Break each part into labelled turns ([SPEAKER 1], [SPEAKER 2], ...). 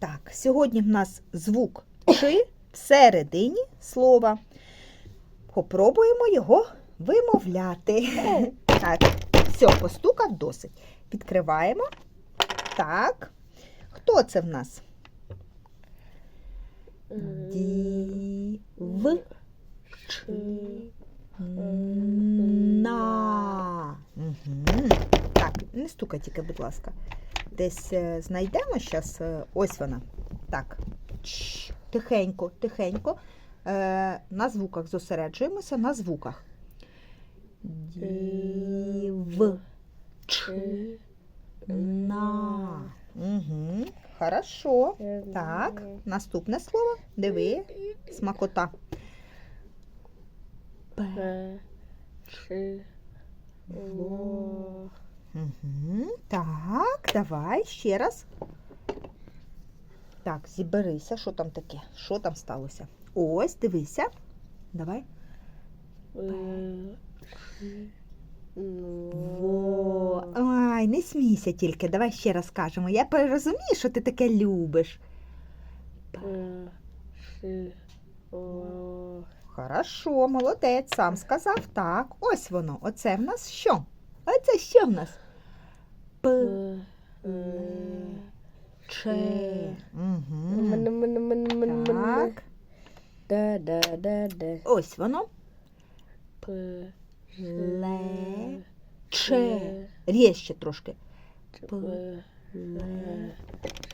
[SPEAKER 1] Так, сьогодні в нас звук чи всередині слова. Попробуємо його вимовляти. Так, все, постукав досить. Відкриваємо. Так. Хто це в нас? Ді. В. Ч. На. Угу. Так, не стукай тільки, будь ласка. Десь е, знайдемо зараз. Ось вона. Так. Тихенько, тихенько. Е, на звуках зосереджуємося на звуках. Дів. Ч. На. Угу. Хорошо. Так, наступне слово. Диви. Смакота. П. Угу. Так, давай ще раз. Так, зіберися, що там таке? Що там сталося? Ось, дивися. Давай.
[SPEAKER 2] Ну.
[SPEAKER 1] Во. Ай, не смійся тільки. Давай ще раз кажемо. Я розумію, що ти таке любиш.
[SPEAKER 2] Во.
[SPEAKER 1] Хорошо, молодець, сам сказав. Так, ось воно. Оце в нас що? Оце що в нас? П. Ч. Так,
[SPEAKER 2] Да, да, да, да.
[SPEAKER 1] ось воно.
[SPEAKER 2] П.
[SPEAKER 1] Ле. Ч.
[SPEAKER 2] Ч.
[SPEAKER 1] Рєще трошки.
[SPEAKER 2] П.
[SPEAKER 1] Ле.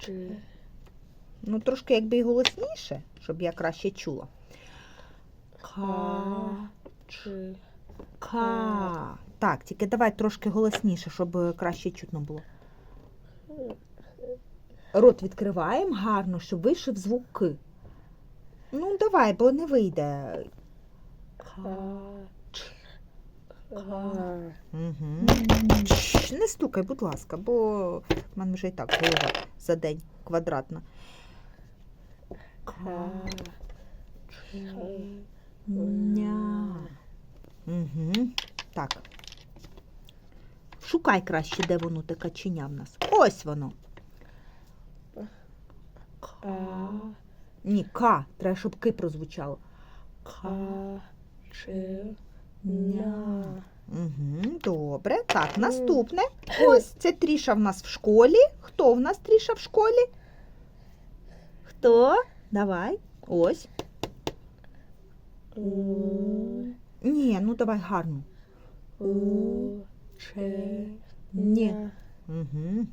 [SPEAKER 2] Ч.
[SPEAKER 1] Ну, трошки якби і голосніше, щоб я краще чула. Ка.
[SPEAKER 2] Ч.
[SPEAKER 1] Ка. Так, тільки давай трошки голосніше, щоб е, краще чутно було. Рот відкриваємо гарно, щоб вийшов звук К. Ну, давай, бо не вийде. Не стукай, будь ласка, бо в мене вже і так голова за день квадратна. Ня. Угу. Так. Шукай краще, де воно те каченя в нас. Ось воно.
[SPEAKER 2] Ка.
[SPEAKER 1] Ні, К. Треба, щоб Ки прозвучало.
[SPEAKER 2] Ка. Ч.
[SPEAKER 1] Ня. Угу, добре. Так, наступне. Ось це Тріша в нас в школі. Хто в нас Тріша в школі? Хто? Давай. Ось. Ні, ну давай гарно.
[SPEAKER 2] У.
[SPEAKER 1] Ч. Ні. Угу.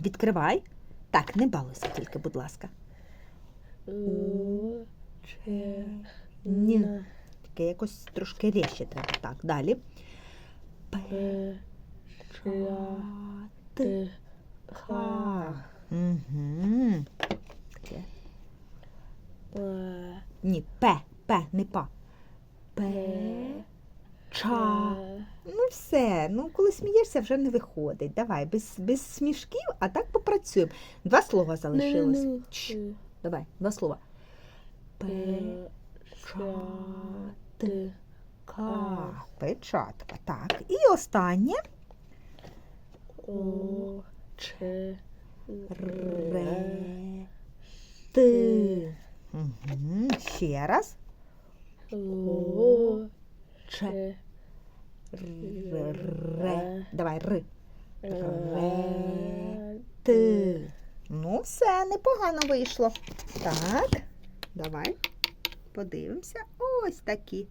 [SPEAKER 1] Відкривай. Так, не балуйся тільки, будь ласка.
[SPEAKER 2] У.
[SPEAKER 1] Ч. Ні. Таке якось трошки ріще треба. Так, далі. П.
[SPEAKER 2] П. Ч.
[SPEAKER 1] Т.
[SPEAKER 2] Т.
[SPEAKER 1] Ка. Угу. Таке. Ні, П. П, не па. П. Ча. Ну все, ну коли смієшся, вже не виходить. Давай, без, без смішків, а так попрацюємо. Два слова залишилось. Ч. Давай, два слова. П.
[SPEAKER 2] П.
[SPEAKER 1] Т. Ка. Печатка. Так. І останнє.
[SPEAKER 2] У. Ч.
[SPEAKER 1] Ре. Т. Угу. Ще раз.
[SPEAKER 2] У.
[SPEAKER 1] Ч. Ре. Давай.
[SPEAKER 2] Ре.
[SPEAKER 1] Т. Ну, все, непогано вийшло. Так, давай подивимося. Ось такі